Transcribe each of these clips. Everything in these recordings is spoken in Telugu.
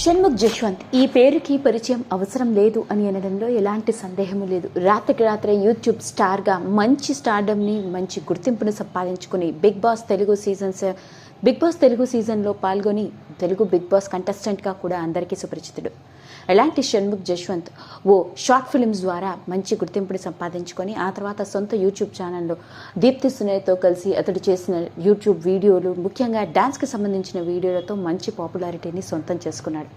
షణ్ముఖ్ జశ్వంత్ ఈ పేరుకి పరిచయం అవసరం లేదు అని అనడంలో ఎలాంటి సందేహము లేదు. రాత్రికి రాత్రే యూట్యూబ్ స్టార్గా మంచి స్టార్డమ్ని మంచి గుర్తింపును సంపాదించుకుని Bigg Boss Telugu seasons Bigg Boss Telugu సీజన్లో పాల్గొని తెలుగు బిగ్ బాస్ కంటెస్టెంట్గా కూడా అందరికీ సుపరిచితుడు. ఎలాంటి షణ్ముఖ్ జశ్వంత్ ఓ షార్ట్ ఫిల్మ్స్ ద్వారా మంచి గుర్తింపుని సంపాదించుకొని ఆ తర్వాత సొంత యూట్యూబ్ ఛానల్లో దీప్తి సునయ్తో కలిసి అతడు చేసిన యూట్యూబ్ వీడియోలు ముఖ్యంగా డ్యాన్స్కి సంబంధించిన వీడియోలతో మంచి పాపులారిటీని సొంతం చేసుకున్నాడు.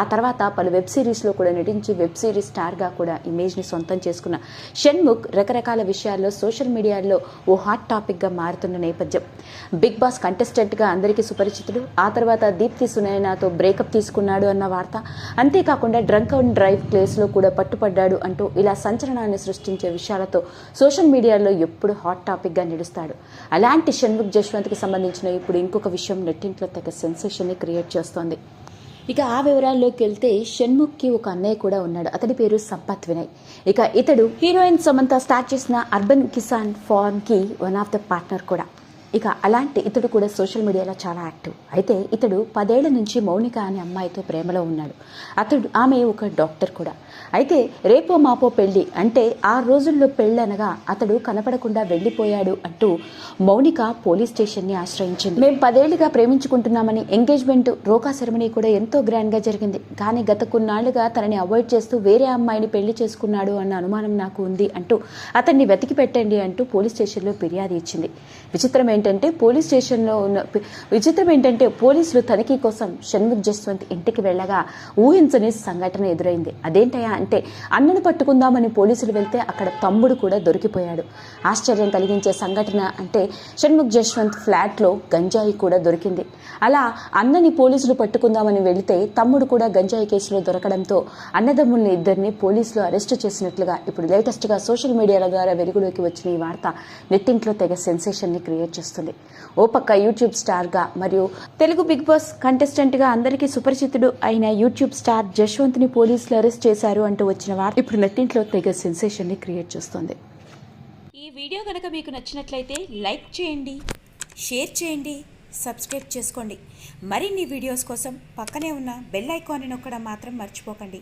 ఆ తర్వాత పలు వెబ్ సిరీస్లో కూడా నటించి వెబ్ సిరీస్ స్టార్గా కూడా ఇమేజ్ని సొంతం చేసుకున్న షణ్ముఖ్ రకరకాల విషయాల్లో సోషల్ మీడియాలో ఓ హాట్ టాపిక్గా మారుతున్న నేపథ్యం. బిగ్ బాస్ కంటెస్టెంట్గా అందరికీ సుపరిచితుడు. ఆ తర్వాత దీప్తి సునయనాతో బ్రేకప్ తీసుకున్నాడు అన్న వార్త. అంతేకాకుండా డ్రంక్ అండ్ డ్రైవ్ ప్లేస్లో కూడా పట్టుపడ్డాడు అంటూ ఇలా సంచలనాన్ని సృష్టించే విషయాలతో సోషల్ మీడియాలో ఎప్పుడు హాట్ టాపిక్గా నిలుస్తాడు. అలాంటి షణ్ముఖ్ జశ్వంత్కి సంబంధించిన ఇప్పుడు ఇంకొక విషయం నెట్టింట్లో తగ్గ సెన్సేషన్ని క్రియేట్ చేస్తోంది. ఇక ఆ వివరాల్లోకి వెళ్తే షణ్ముఖ్కి ఒక అన్నయ్య కూడా ఉన్నాడు. అతడి పేరు సంపత్ వినయ్. ఇక ఇతడు హీరోయిన్ సమంత స్టార్ట్ చేసిన అర్బన్ కిసాన్ ఫార్మ్కి వన్ ఆఫ్ ద పార్ట్నర్ కూడా. ఇక అలాంటి ఇతడు కూడా సోషల్ మీడియాలో చాలా యాక్టివ్. అయితే ఇతడు పదేళ్ళ నుంచి మౌనిక అనే అమ్మాయితో ప్రేమలో ఉన్నాడు. అతడు ఆమె ఒక డాక్టర్ కూడా. అయితే రేపో మాపో పెళ్ళి అంటే ఆ రోజుల్లో పెళ్ళనగా అతడు కనపడకుండా వెళ్ళిపోయాడు అంటూ మౌనిక పోలీస్ స్టేషన్ని ఆశ్రయించింది. మేము పదేళ్ళుగా ప్రేమించుకుంటున్నామని ఎంగేజ్మెంట్ రోకా సెరమనీ కూడా ఎంతో గ్రాండ్గా జరిగింది. కానీ గత కొన్నాళ్ళుగా తనని అవాయిడ్ చేస్తూ వేరే అమ్మాయిని పెళ్ళి చేసుకున్నాడు అన్న అనుమానం నాకు ఉంది అంటూ అతన్ని వెతికి పెట్టండి అంటూ పోలీస్ స్టేషన్లో ఫిర్యాదు ఇచ్చింది. విచిత్రమే ఏంటంటే పోలీస్ స్టేషన్లో ఉన్న విచిత్రం ఏంటంటే పోలీసులు తనిఖీ కోసం షణ్ముఖ్ జస్వంత్ ఇంటికి వెళ్ళగా ఊహించని సంఘటన ఎదురైంది. అదేంటయా అంటే అన్నను పట్టుకుందామని పోలీసులు వెళ్తే అక్కడ తమ్ముడు కూడా దొరికిపోయాడు. ఆశ్చర్యం కలిగించే సంఘటన అంటే షణ్ముఖ్ జశ్వంత్ ఫ్లాట్లో గంజాయి కూడా దొరికింది. అలా అన్నని పోలీసులు పట్టుకుందామని వెళితే తమ్ముడు కూడా గంజాయి కేసులో దొరకడంతో అన్నదమ్ముల్ని ఇద్దరిని పోలీసులు అరెస్టు చేసినట్లుగా ఇప్పుడు లేటెస్ట్గా సోషల్ మీడియాల ద్వారా వెలుగులోకి వచ్చిన ఈ వార్త నెట్టింట్లో తెగ సెన్సేషన్ని క్రియేట్ చేస్తుంది ఓ పక్క యూట్యూబ్ స్టార్గా మరియు తెలుగు బిగ్ బాస్ కంటెస్టెంట్గా అందరికీ సుపరిచితుడు అయిన యూట్యూబ్ స్టార్ జశ్వంత్ని పోలీసులు అరెస్ట్ చేశారు అంటూ వచ్చిన వార్త ఇప్పుడు నెట్టింట్లో తెగ సెన్సేషన్ని క్రియేట్ చేస్తుంది. ఈ వీడియో కనుక మీకు నచ్చినట్లయితే లైక్ చేయండి షేర్ చేయండి సబ్స్క్రైబ్ చేసుకోండి. మరిన్ని వీడియోస్ కోసం పక్కనే ఉన్న బెల్ ఐకాన్ని నొక్కడం మాత్రం మర్చిపోకండి.